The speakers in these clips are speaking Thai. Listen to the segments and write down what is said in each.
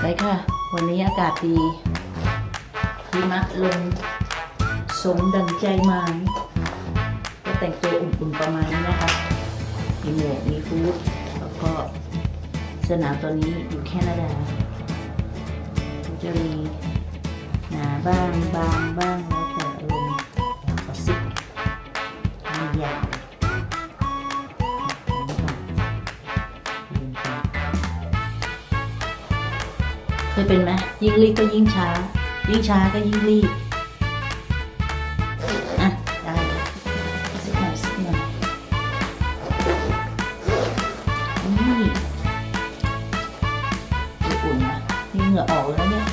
ไปค่ะ วันนี้อากาศดีหิมะลงสมดังใจหมายก็แต่งตัวอุ่นๆประมาณนี้นะคะ มีหมวกมีฟูดแล้วก็สนามตอนนี้อยู่แคนาดาจะมีหนาบ้างบางบ้างแล้ว ยเป็นไหมยิ่งรีบก็ยิ่งช้า ยิ่งช้าก็ยิ่งรีบอะได้สักหน่อยสักหน่อยนี่อุ่นนะนี่เหงื่อออกแล้วเนี่ย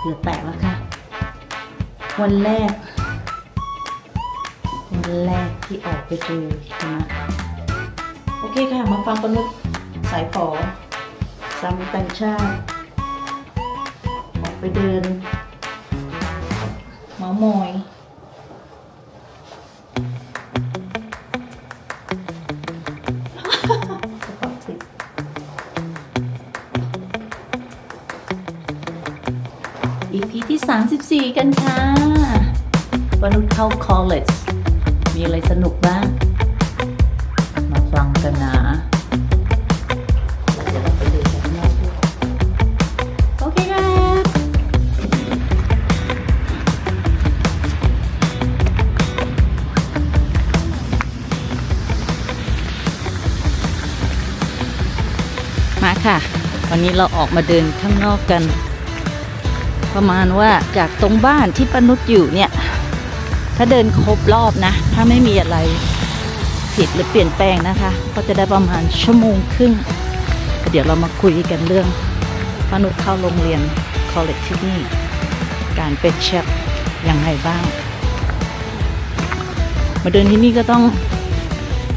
เหงื่อแตกแล้วค่ะ วันแรก วันแรกที่ออกไปเจอใช่ไหมโอเคค่ะ มาฟังกันนุกสายฝอ ซ้ำต่างชาติออกไปเดินเมาส์มอย EP ที่ 34 กันค่ะ วันุเข้า college มีอะไรสนุกบ้าง ค่ะ วันนี้เราออกมาเดินข้างนอกกัน ประมาณว่าจากตรงบ้านที่ปนุษย์อยู่เนี่ย ถ้าเดินครบรอบนะ ถ้าไม่มีอะไรผิดหรือเปลี่ยนแปลงนะคะ ก็จะได้ประมาณชั่วโมงครึ่ง เดี๋ยวเรามาคุยกันเรื่องปนุษย์เข้าโรงเรียนคอลเลจที่นี่ การเป็นเชฟยังไงบ้าง มาเดินที่นี่ก็ต้อง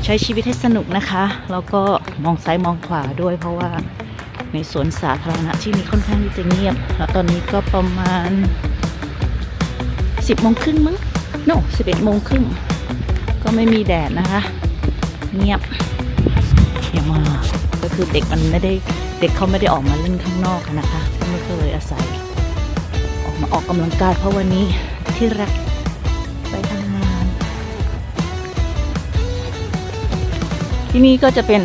ใช้ชีวิตให้สนุกนะคะ แล้วก็มองซ้ายมองขวาด้วยเพราะว่าในสวนสาธารณะที่นี่ค่อนข้างที่จะเงียบ แล้วตอนนี้ก็ประมาณ 10โมงครึ่งมั้งโน่11โมงครึ่งก็ไม่มีแดดนะคะ เงียบเงียบมากก็คือเด็กมันไม่ได้เด็กเขาไม่ได้ออกมาเล่นข้างนอกนะคะไม่ก็เลยอาศัย ออกมาออกกำลังกายเพราะวันนี้ที่รักไปทำง ที่นี่ก็จะเป็น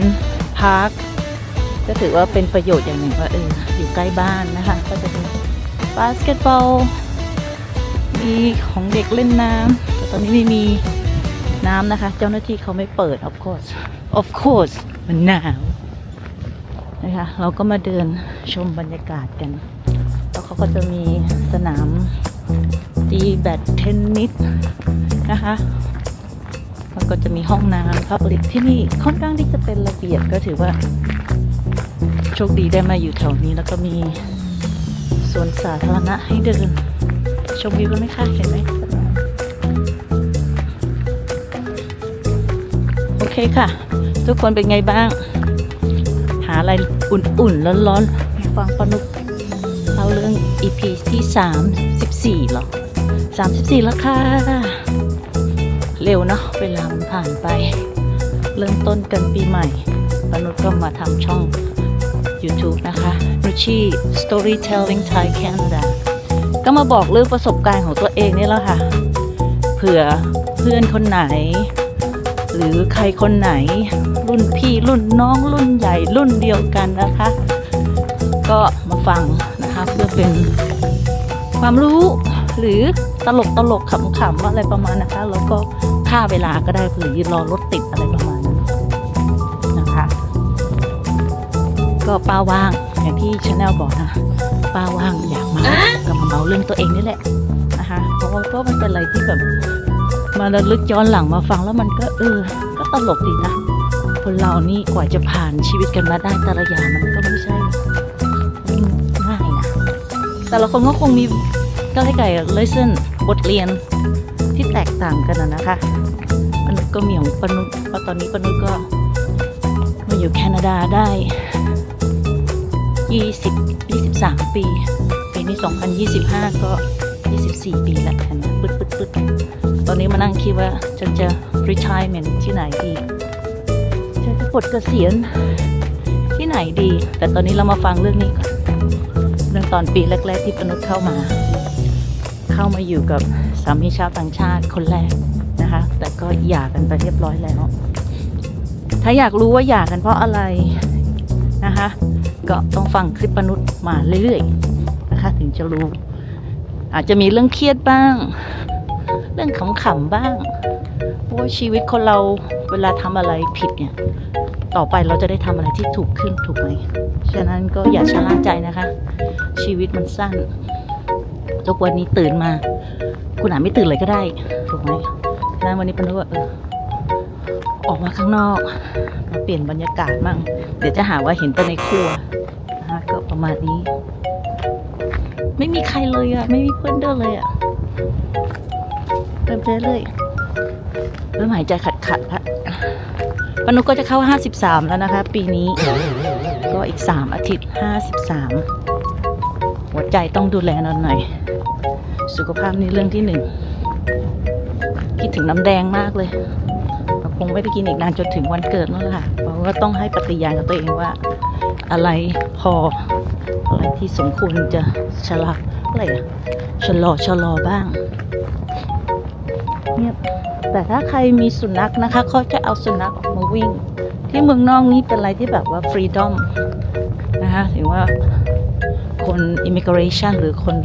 พาร์คก็ถือว่าเป็นประโยชน์อย่างหนึ่งว่าเอออยู่ใกล้บ้านนะคะ ก็จะมีบาสเกตบอลมีของเด็กเล่นน้ำแต่ตอนนี้ไม่มีน้ำนะคะ เจ้าหน้าที่เขาไม่เปิด of course of course มันหนาวนะคะ เราก็มาเดินชมบรรยากาศกัน แล้วเขาก็จะมีสนามตีแบดเทนนิสนะคะ แล้วก็จะมีห้องน้ำพับลิกที่นี่ค่อนข้างที่จะเป็นระเบียบก็ถือว่า โชคดีได้มาอยู่แถวนี้แล้วก็มีสวนสาธารณะให้เดิน ชมวิวกันไหมคะเห็นไหมโอเคค่ะ ทุกคนเป็นไงบ้าง หาอะไรอุ่นๆ ร้อนๆฟังปนุกเล่าเรื่อง EP ที่ 34เหรอ 34 แล้วค่ะ เร็วเนาะเวลามันผ่านไป เริ่มต้นกันปีใหม่ปนุกก็มาทำช่อง YouTube นะคะนุชี่ Storytelling Thai Canada ก็มาบอกเรื่องประสบการณ์ของตัวเองนี่แหละค่ะ เผื่อเพื่อนคนไหน หรือใครคนไหน รุ่นพี่รุ่นน้องรุ่นใหญ่รุ่นเดียวกันนะคะ ก็มาฟังนะคะเพื่อเป็นความรู้หรือตลกตลกขำๆอะไรประมาณนะคะ แล้วก็ ค่าเวลาก็ได้เผื่อยืนรอรถติดอะไรประมาณนั้นนะคะ ก็ป้าว่างอย่างที่ชาแนลบอกนะป้าว่างอยากมาก็มาเมาเรื่องตัวเองนี่แหละนะคะเพราะว่าก็มันเป็นอะไรที่แบบมาระลึกย้อนหลังมาฟังแล้วมันก็เออ ก็ตลกดีนะคนเรานี่กว่าจะผ่านชีวิตกันมาได้แต่ละอย่างมันก็ไม่ใช่ง่ายนะแต่ละคนก็คงมีก็ให้ไก่ lesson บทเรียนที่แตกต่างกันนะคะ ปนุษย์ก็มีของปนุษย์เพราะตอนนี้ปนุษย์ก็มาอยู่แคนาดาได้ 20 23 ปี ปีนี้ 2025 ก็ 24 ปีแล้วเห็นไหมปึ๊ดปึ๊ดปึ๊ดตอนนี้มานั่งคิดว่าจะจะ retirement ที่ไหนดีจะจะปลดเกษียณที่ไหนดี แต่ตอนนี้เรามาฟังเรื่องนี้ก่อนเรื่องตอนปีแรก ๆ ที่ปนุษเข้ามา เข้ามาอยู่กับสามีชาวต่างชาติคนแรก ก็หย่ากันไปเรียบร้อยแล้ว ถ้าอยากรู้ว่าหย่ากันเพราะอะไรนะคะ ก็ต้องฟังคลิปปนุษย์มาเรื่อยๆนะคะ ถึงจะรู้ อาจจะมีเรื่องเครียดบ้าง เรื่องขำๆบ้างเพราะว่าชีวิตคนเราเวลาทำอะไรผิดเนี่ย ต่อไปเราจะได้ทำอะไรที่ถูกขึ้นถูกไหมฉะนั้นก็อย่าชะล่าใจนะคะ ชีวิตมันสั้นทุกวันนี้ตื่นมา คุณอาจไม่ตื่นเลยก็ได้ถูกไหมะวันนี้ปนุว่าออกมาข้างนอกมาเปลี่ยนบรรยากาศมั่งเดี๋ยวจะหาว่าเห็นแต่ในครัวนะคะก็ประมาณนี้ ไม่มีใครเลยอะไม่มีเพื่อนเดินเลยอะเดินไปเรื่อยเริ่มหายใจขัดขัดๆละปนุกก็จะเข้า 53 แล้วนะคะ ปีนี้ ก็อีก 3 อาทิตย์ 53 หัวใจต้องดูแลนอนหน่อย สุขภาพนี่เรื่องที่หนึ่ง ดถึงน้ำแดงมากเลยเราคงไม่ได้กินอีกนานจนถึงวันเกิดนั่นแหละค่ะเราะว่าต้องให้ปฏิญาณกับตัวเองว่า อะไรพออะไรที่สมควรจะชะลออะไรอะชะลอชะลอบ้างเงียบแต่ถ้าใครมีสุนัขนะคะเขาจะเอาสุนัขออกมาวิ่ง ที่เมืองนอกนี้เป็นอะไรที่แบบว่าฟรีดอมนะคะถึงว่าคนอิมิเกรชันหรือคน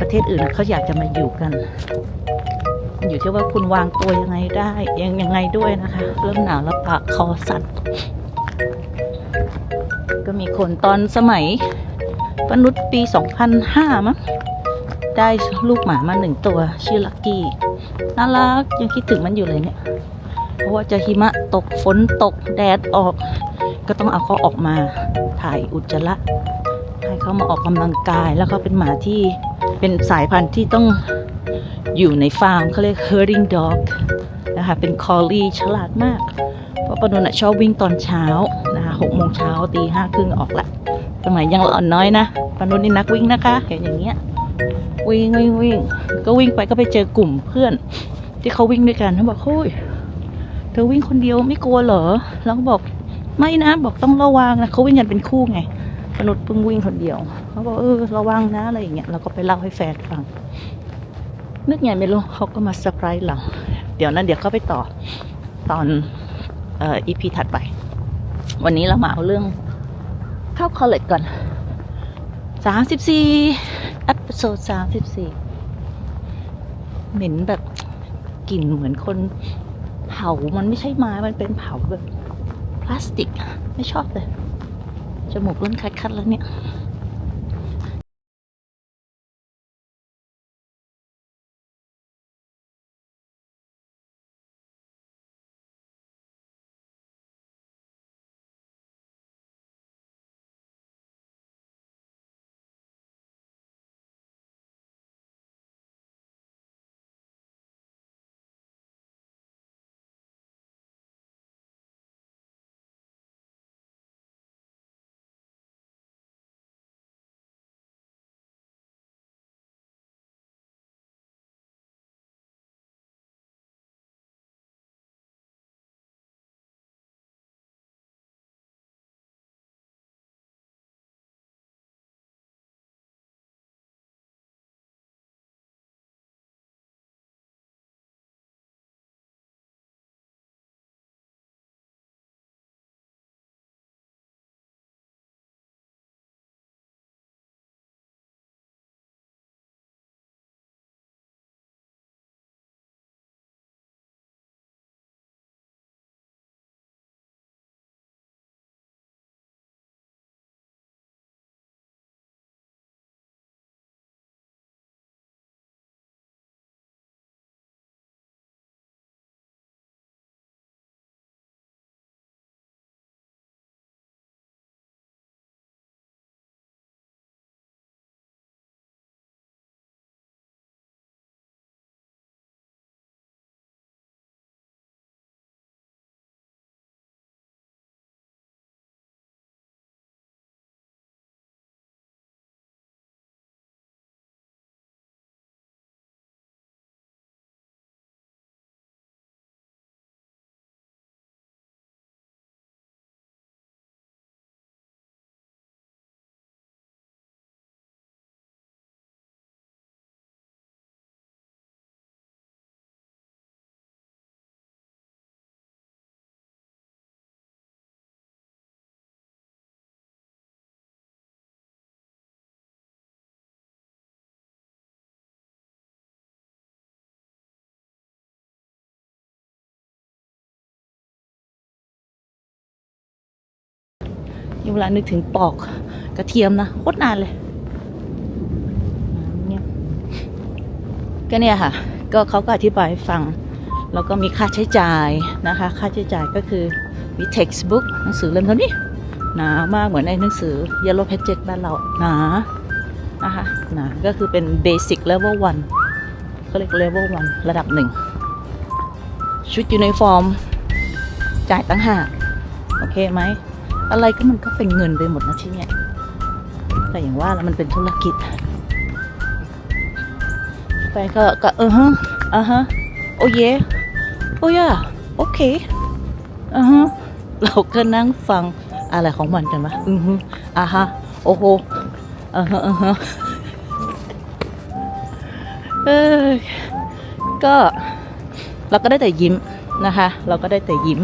ประเทศอื่นเขาอยากจะมาอยู่กัน อยู่ที่ว่าคุณวางตัวยังไงได้ ยังยังไงด้วยนะคะ เริ่มหนาวแล้วปากคอสั่นก็มีคนตอนสมัยปนุษย์ปี 2005 มั้งได้ลูกหมามาหนึ่งตัว ชื่อลักกี้น่ารักยังคิดถึงมันอยู่เลยเนี่ย เพราะว่าจะหิมะตกฝนตกแดดออก ก็ต้องเอาเขาออกมาถ่ายอุจจาระให้เขามาออกกำลังกายแล้วก็เป็นหมาที่เป็นสายพันธุ์ที่ต้อง อยู่ในฟาร์มเขาเรียก herding dog นะคะเป็นคอลลี่ฉลาดมาก เพราะปนุนะชอบวิ่งตอนเช้านะคะหกโมงเช้าตีห้าครึ่งออกละสมัยยังอ่อนน้อยนะปนุนี่นักวิ่งนะคะเห็นอย่างเงี้ยวิ่งวิ่งวิ่งก็วิ่งไปก็ไปเจอกลุ่มเพื่อน ที่เขาวิ่งด้วยกันเขาบอกเฮ้ยเธอวิ่งคนเดียวไม่กลัวเหรอแล้วก็บอกไม่นะบอกต้องระวังนะเขาวิ่งกันเป็นคู่ไงปนุษย์เพิ่งวิ่งคนเดียวเขาบอกเออระวังนะอะไรอย่างเงี้ยเราก็ไปเล่าให้แฟนฟัง นึกไงไม่รู้เขาก็มาเซอร์ไพรส์เราเดี๋ยวนั้นเดี๋ยวเขาไปต่อตอนเอ่ออีพีถัดไป วันนี้เรามาเอาเรื่องเข้าคอลเลจก่อนสามสิบสี่เอพิโซดสามสิบสี่เหม็นแบบกลิ่นเหมือนคนเผา มันไม่ใช่ไม้ มันเป็นเผาแบบพลาสติก ไม่ชอบเลย จมูกเริ่มคัดๆแล้วเนี่ย นี่เวลานึกถึงปอกกระเทียมนะโคตรนานเลยเนี่ยก็เนี่ยค่ะ ก็เขาก็อธิบายให้ฟัง แล้วก็มีค่าใช้จ่ายนะคะ ค่าใช้จ่ายก็คือมี textbook หนังสือเล่มเท่านี้หนามากเหมือนในหนังสือ Yellow Pages บ้านเราหนานะคะหนาก็คือเป็น basic level 1ก็เรียก level 1ระดับหนึ่งชุดยูนิฟอร์ม จ่ายตั้งหากโอเคไหม อะไรก็มันก็เป็นเงินไปหมดนะที่เนี่ยแต่อย่างว่าแล้วมันเป็นธุรกิจไปก็ก็เออฮะอ่าฮะโอ้เยโอ้ยโอเคอ่าฮะเราก็นั่งฟังอะไรของมันกันวะอือฮึอ่าฮะโอ้โหอ่าฮะอ่าฮะเออก็เราก็ได้แต่ยิ้มนะคะ เราก็ได้แต่ยิ้ม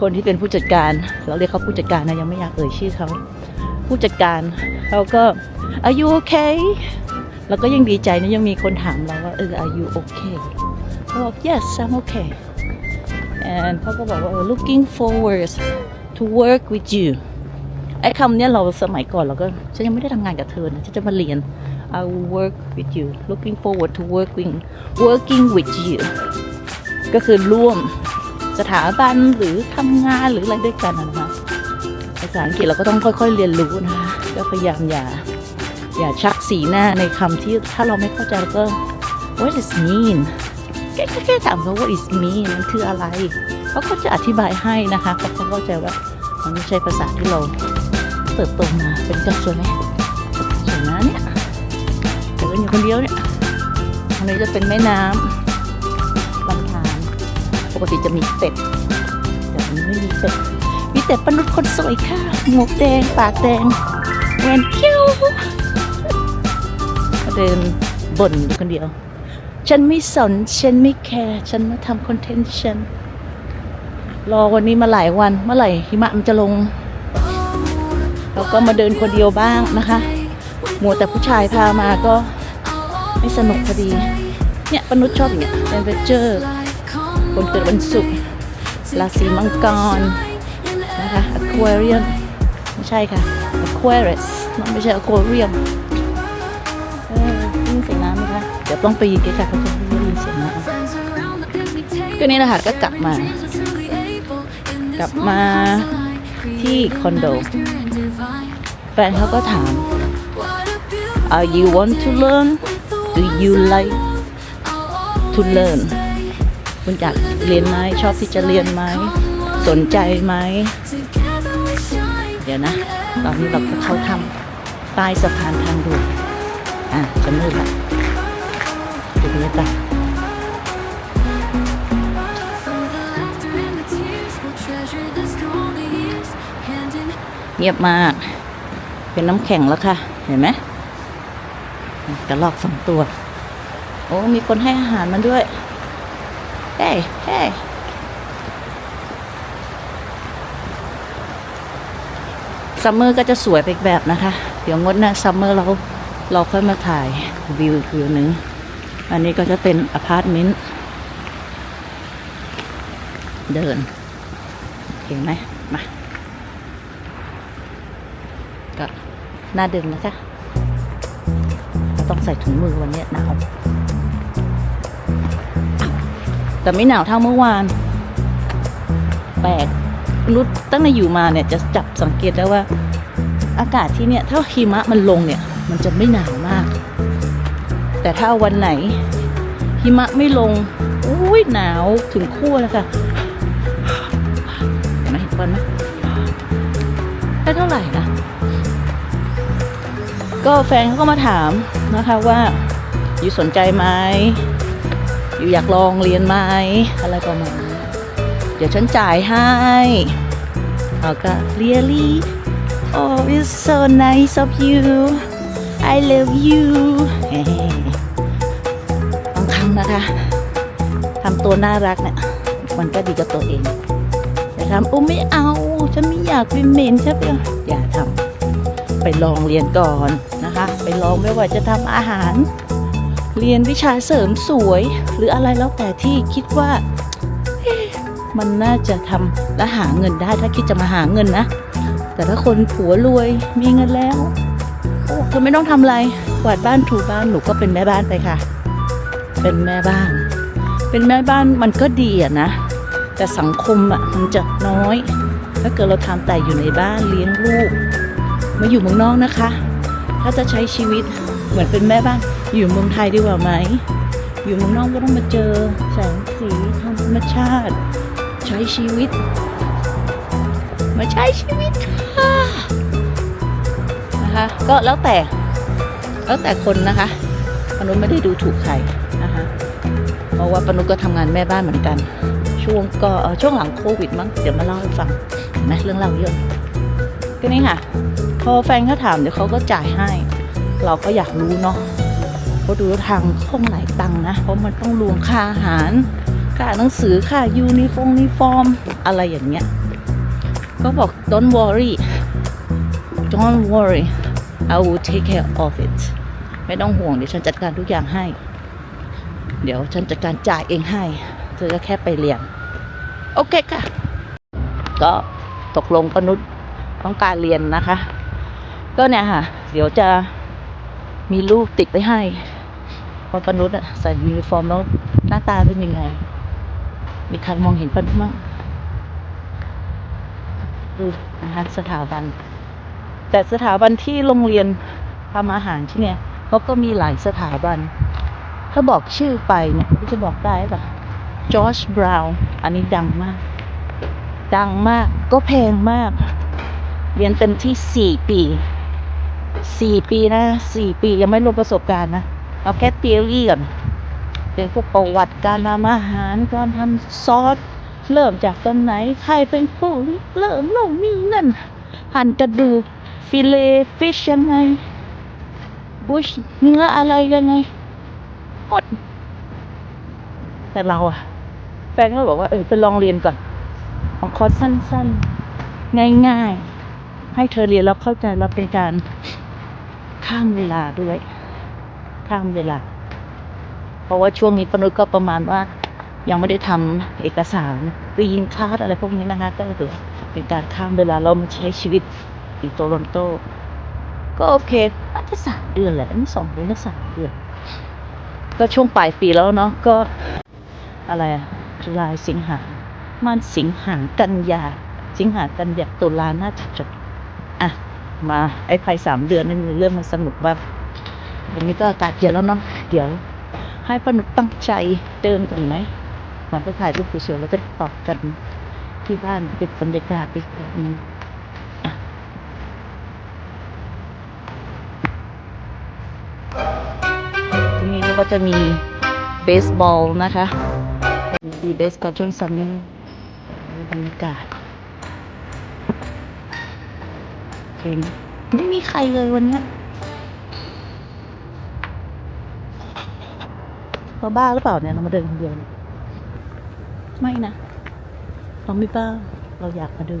คนที่เป็นผู้จัดการ เราเรียกเขาผู้จัดการนะยังไม่อยากเอ่ยชื่อเขาผู้จัดการเขาก็ are you okay แล้วก็ยังดีใจนะยังมีคนถามเราว่าเออ are you okay เขาบอก yes I'm okay and เขาก็บอกว่า looking forward to work with you ไอ้คำเนี้ยเราสมัยก่อนเราก็ฉันยังไม่ได้ทำงานกับเธอนะฉันจะมาเรียน I will work with you looking forward to working working with you ก็คือร่วม สถาบันหรือทำงานหรืออะไรด้วยกันนะคะภาษาอังกฤษเราก็ต้องค่อย ๆ เรียนรู้นะคะก็พยายามอย่าอย่าชักสีหน้าในคำที่ถ้าเราไม่เข้าใจเราก็ what is mean แค่แค่ถามเขา what is mean มันคืออะไรเขาก็จะอธิบายให้นะคะเพราะเขาเข้าใจว่ามันไม่ใช่ภาษาที่เราเติบโตมาเป็นจังส่วยไหมส่วยนะเนี่ยเดินอยู่คนเดียวเนี่ยตรงนี้จะเป็นแม่น้ำลำธา ปกติจะมีเป็ดแต่วันนี้ไม่มีเป็ดมีแต่ปนุษย์คนสวยค่ะ หมวกแดง ปากแดงแหวนเขี้ยวเดินบ่นอยู่คนเดียว ฉันไม่สน ฉันไม่แคร์ ฉันมาทำคอนเทนต์ฉัน รอวันนี้มาหลายวัน เมื่อไหร่หิมะมันจะลง เราก็มาเดินคนเดียวบ้างนะคะมัวแต่ผู้ชายพามาก็ไม่สนุกพอดี เนี่ยปนุษย์ชอบอย่างเงี้ยเป็นเวเจอร์ คนเกิดวันศุกร์ราศีมังกรนะคะ Aquarium ไม่ใช่ค่ะ Aquarius มันไม่ใช่ Aquarium เออยินเสียงน้ำไหมคะเดี๋ยวต้องไปยินใกล้ๆเขาจะได้ยินเสียงน้ำก็นี่แหละค่ะก็กลับมา กลับมาที่คอนโดแฟนเขาก็ถาม Are you want to learn Do you like to learn คุณอยาก เรียนไหมชอบที่จะเรียนไหมสนใจไหมเดี๋ยวนะ ตอนนี้เราก็เข้าทำใต้สะพานทางด่วนอะจะมืดละดูบรรยากาศเงียบมาก เป็นน้ำแข็งแล้วค่ะ เห็นไหมกระลอกสองตัว โอ้ มีคนให้อาหารมันด้วย เฮ้เฮ้ซัมเมอร์ก็จะสวยไปอีกแบบนะคะ เดี๋ยวงดน้าซัมเมอร์เราเราค่อยมาถ่ายวิวอีกวิวหนึ่งอันนี้ก็จะเป็นอพาร์ตเมนต์เดิน เห็นไหมมาก็น้าเดิมนะคะต้องใส่ถุงมือวันนี้หนาว แต่ไม่หนาวเท่าเมื่อวาน แปลกรู้ตั้งแต่อยู่มาเนี่ยจะจับสังเกตได้ว่า อากาศที่เนี่ยถ้าหิมะมันลงเนี่ย มันจะไม่หนาวมาก แต่ถ้าวันไหน หิมะไม่ลงอุ้ยหนาวถึงขั้วแล้วค่ะเห็นไหมเห็นควันไหมได้เท่าไหร่นะก็แฟนเขาก็มาถามนะคะว่าอยู่สนใจไหม อยู่อยากลองเรียนไหมอะไรประมาณนี้เดี๋ยวฉันจ่ายให้เราก็ really oh it's so nice of you I love you บางครั้งนะคะทำตัวน่ารักเนี่ยมันก็ดีกับตัวเองแต่ทำโอ้ไม่เอา ฉันไม่อยากเป็นเมนใช่ไหมอย่าทำไปลองเรียนก่อนนะคะ ไปลองไม่ว่าจะทำอาหาร เรียนวิชาเสริมสวย หรืออะไรแล้วแต่ที่คิดว่ามันน่าจะทำและหาเงินได้ถ้าคิดจะมาหาเงินนะ แต่ถ้าคนผัวรวยมีเงินแล้วโอ้เธอไม่ต้องทำอะไรกวาดบ้านถูบ้านหนูก็เป็นแม่บ้านไปค่ะ เป็นแม่บ้าน เป็นแม่บ้านมันก็ดีอะนะ แต่สังคมอะมันจะน้อย ถ้าเกิดเราทำแต่อยู่ในบ้านเลี้ยงลูกมาอยู่เมืองนอกนะคะ ถ้าจะใช้ชีวิตเหมือนเป็นแม่บ้าน อยู่เมืองไทยดีกว่าไหม อยู่เมืองนอกก็ต้องมาเจอแสงสีธรรมชาติ ใช้ชีวิต มาใช้ชีวิตค่ะนะคะ ก็แล้วแต่ แล้วแต่คนนะคะปนุษไม่ได้ดูถูกใครนะคะ เพราะว่าปนุษก็ทำงานแม่บ้านเหมือนกัน ช่วงก็ช่วงหลังโควิดมั้งเดี๋ยวมาเล่าให้ฟังเห็นไหมเรื่องเล่าเยอะก็นี่ค่ะ พอแฟนเขาถามเดี๋ยวเขาก็จ่ายให้ เราก็อยากรู้เนาะ เพราดูทางคงหลายตังนะ เพราะมันต้องรวมค่าอาหาร ค่าหนังสือ ค่ายูนิฟงนิฟอร์ม อะไรอย่างเงี้ย ก็บอก don't worry don't worry I will take care of it ไม่ต้องห่วง เดี๋ยวฉันจัดการทุกอย่างให้ เดี๋ยวฉันจัดการจ่ายเองให้ เธอก็แค่ไปเรียน โอเคค่ะ ก็ตกลงปนุษต้องการเรียนนะคะ ก็เนี่ยค่ะ เดี๋ยวจะมีรูปติดไว้ให้ พอปนุษอะใส่ยูนิฟอร์มแล้วหน้าตาเป็นยังไง มีใครมองเห็นปนุษมั้งดูนะคะสถาบัน แต่สถาบันที่โรงเรียนทำอาหารที่เนี่ยเขาก็มีหลายสถาบัน ถ้าบอกชื่อไปเนี่ยจะบอกได้ปะจอร์จบราวน์อันนี้ดังมาก ดังมากก็แพงมาก เรียนเต็มที่สี่ปีสี่ปีนะสี่ปียังไม่รวมประสบการณ์นะ เอาแค่เทอรี่ก่อนเป็นพวกประวัติการทำอาหารการทำซอสเริ่มจากตอนไหนใครเป็นผู้เริ่มเริ่มมีนั่นหั่นกระดูกฟิเลฟิชยังไงบุชเนื้ออะไรยังไงหมดแต่เราอะแฟนก็บอกว่าเออไปลองเรียนก่อนของคอร์สสั้นๆ ง่ายๆ ให้เธอเรียนแล้วเข้าใจแล้วเป็นการข้ามเวลาด้วย ข้ามเวลา เพราะว่าช่วงนี้ปนุษย์ก็ประมาณว่ายังไม่ได้ทำเอกสารปีนคาดอะไรพวกนี้นะคะก็คือเป็นการข้ามเวลาเรามาใช้ชีวิตอยู่โตรอนโต ก็โอเคน่าจะสามเดือนแหละอันนี่สองเดือนก็สามเดือน ก็ช่วงปลายปีแล้วเนาะก็อะไรอะตุลาสิงหามันสิงหากันยา สิงหากันยาตุลาน่าจะจบอะ มาไอ้ไฟสามเดือนนี่เรื่องมันสนุกบ้าง วันนี้ก็อากาศเย็นแล้วเนาะเดี๋ยว ให้ปนุตั้งใจเดินกันไหมมาไปถ่ายรูปสวยๆแล้วก็ตอบกัน ที่บ้านเป็นบรรยากาศอีกแบบนึงอะทีนี้ก็จะมีเบสบอลนะคะมีเบสกับช่วงซัมเมอร์บรรยากาศเพลงไม่มีใครเลยวันนี้ เราบ้าหรือเปล่าเนี่ยเรามาเดินคนเดียวเนี่ยไม่นะ เราไม่บ้า เราอยากมาดู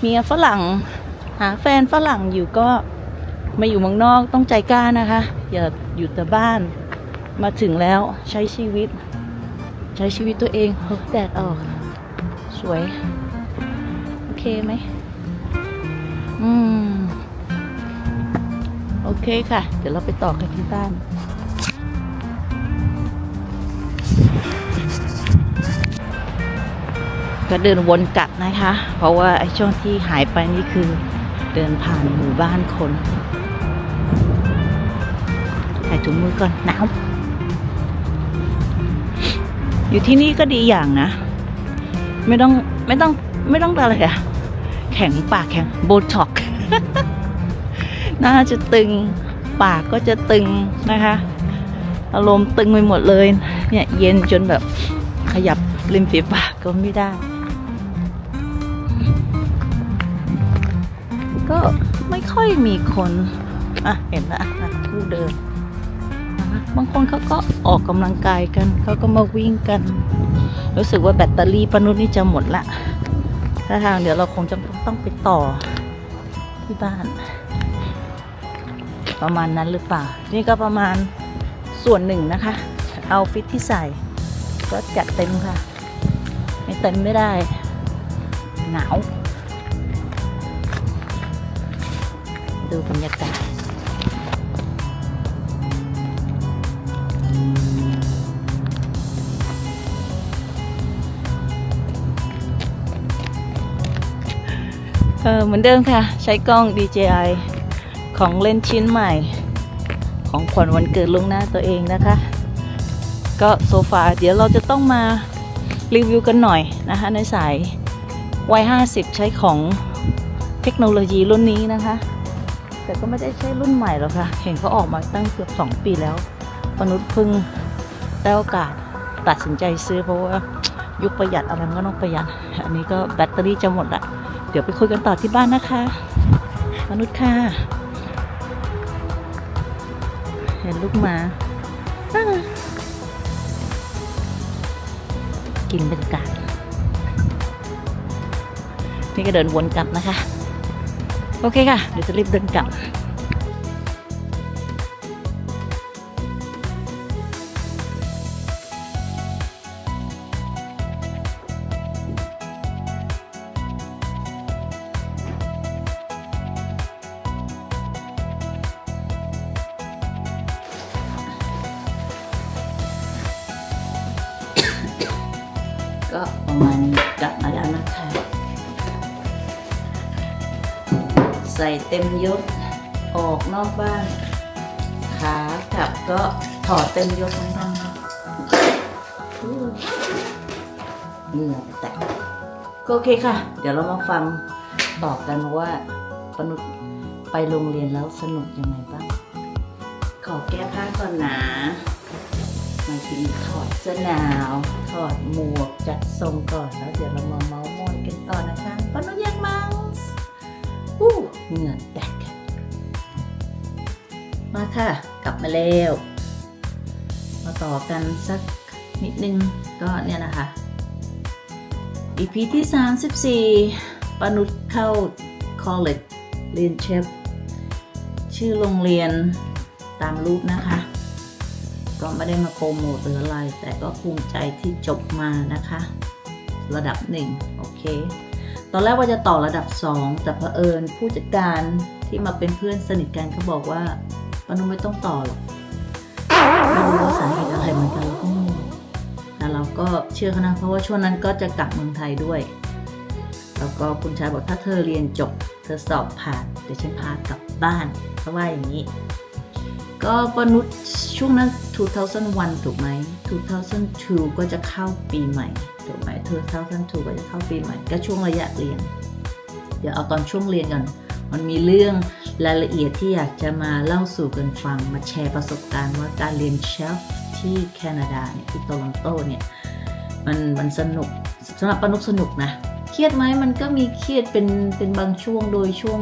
เมียฝรั่ง หาแฟนฝรั่งอยู่ก็มาอยู่เมืองนอกต้องใจกล้านะคะ อย่าอยู่แต่บ้านมาถึงแล้วใช้ชีวิต ใช้ชีวิตตัวเองแดดออก สวย โอเคไหมอืม โอเคค่ะ เดี๋ยวเราไปต่อกันที่บ้าน ก็เดินวนกลับนะคะ เพราะว่าไอ้ช่วงที่หายไปนี่คือเดินผ่านหมู่บ้านคนใส่ถุงมือก่อนหนาวอยู่ที่นี่ก็ดีอย่างนะ ไม่ต้องไม่ต้องไม่ต้องอะไรอะแข็งปากแข็งโบท็อกหน้าจะตึงปากก็จะตึงนะคะ อารมณ์ตึงไปหมดเลย เนี่ยเย็นจนแบบขยับริมฝีปากก็ไม่ได้ ยมีคนอะเห็นละผู้เดินบางคนเขาก็ออกกำลังกายกัน เขาก็มาวิ่งกัน รู้สึกว่าแบตเตอรี่ปนุษนี่จะหมดละถ้าทางเดี๋ยวเราคงจะต้องไปต่อที่บ้าน ประมาณนั้นหรือเปล่า นี่ก็ประมาณส่วนหนึ่งนะคะ เอาฟิตที่ใส่ ก็จัดเต็มค่ะ ไม่เต็มไม่ได้ หนาว ดูบรรยากาศเออเหมือนเดิมค่ะ ใช้กล้อง DJI ของเล่นชิ้นใหม่ ของขวัญวันเกิดลวงหน้าตัวเองนะคะ ก็โซฟาเดี๋ยวเราจะต้องมารีวิวกันหน่อยนะคะ ในสายวัย 50 ใช้ของเทคโนโลยีรุ่นนี้นะคะ แต่ก็ไม่ได้ใช่รุ่นใหม่หรอกค่ะ เห็นเขาออกมาตั้งเกือบ2ปีแล้วมนุษย์เพิ่งได้โอกาสตัดสินใจซื้อเพราะว่ายุคประหยัดอะไรก็ต้องประหยัด อันนี้ก็แบตเตอรี่จะหมดละเดี๋ยวไปคุยกันต่อที่บ้านนะคะ มนุษย์ค่ะ เห็นลูกหมาอ่ากินบรรยากาศนี่ก็เดินวนกลับนะคะ โอเคค่ะ เดี๋ยวจะรีบเดินกลับ ใส่เต็มยศออกนอกบ้าน ขากลับก็ถอดเต็มยศเหมือนกันนะอู้เหงื่อแตกก็โอเคค่ะ เดี๋ยวเรามาฟังต่อกันว่าปนุษย์ไปโรงเรียนแล้วสนุกยังไงบ้าง ขอแก้ผ้าก่อนนะมาถึงถอดเสื้อหนาว ถอดหมวกจัดทรงก่อนแล้วเดี๋ยวเรามาเมาส์มอยกันต่อนะคะปนุยังเมาส์อู้ เหงื่อแตก มาค่ะ กลับมาแล้วมาต่อกันสักนิดนึงก็เนี่ยนะคะ EP ที่ 34ปนุษเข้า college เรียนเชฟชื่อโรงเรียนตามรูปนะคะ ก็ไม่ได้มาโปรโมทหรืออะไร แต่ก็ภูมิใจที่จบมานะคะ ระดับหนึ่งโอเค ตอนแรกว่าจะต่อระดับ 2 แต่เผอิญผู้จัดการที่มาเป็นเพื่อนสนิทกันเขาบอกว่าปนุไม่ต้องต่อหรอกไม่รู้ว่าสาเหตุอะไรเหมือนกันเราก็งงแต่เราก็เชื่อเขานะเพราะว่าช่วงนั้นก็จะกลับเมืองไทยด้วย แล้วก็คุณชายบอกถ้าเธอเรียนจบ เธอสอบผ่านเดี๋ยวฉันพากลับบ้านเขาว่าอย่างนี้ ก็ปนุษย์ช่วงนั้น 2001 ถูกไหม 2002 ก็จะเข้าปีใหม่ ถูกไหม2002ก็จะเข้าปีใหม่ก็ช่วงระยะเรียน เดี๋ยวเอาตอนช่วงเรียนก่อนมันมีเรื่องรายละเอียดที่อยากจะมาเล่าสู่กันฟัง มาแชร์ประสบการณ์ว่าการเรียนเชฟที่แคนาดาเนี่ยที่โตลอนโตเนี่ยมันมันสนุกสำหรับปนุกสนุกนะเครียดไหมมันก็มีเครียดเป็นเป็นบางช่วงโดยช่วง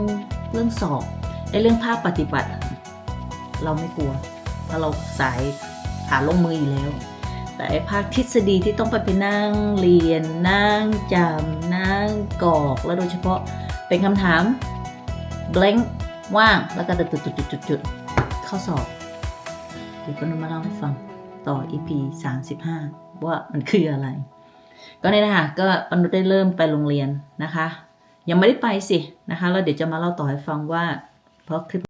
เรื่องสอบไอเรื่องภาคปฏิบัติ เราไม่กลัวเพราะเราสายขาลงมืออยู่แล้ว แต่ไอ้ภาคทฤษฎีที่ต้องไปไปนั่งเรียน นั่งจำนั่งกรอกแล้วโดยเฉพาะเป็นคำถาม blank ว่างแล้วก็จุดจุดจุดจุดจุดข้อสอบเดี๋ยวก็นมาเล่าให้ฟังต่อ EP 35 ว่ามันคืออะไร ก็เนี่ยนะคะก็ปนุได้เริ่มไปโรงเรียนนะคะ ยังไม่ได้ไปสินะคะแล้วเดี๋ยวจะมาเล่าต่อให้ฟังว่าเพราะคลิป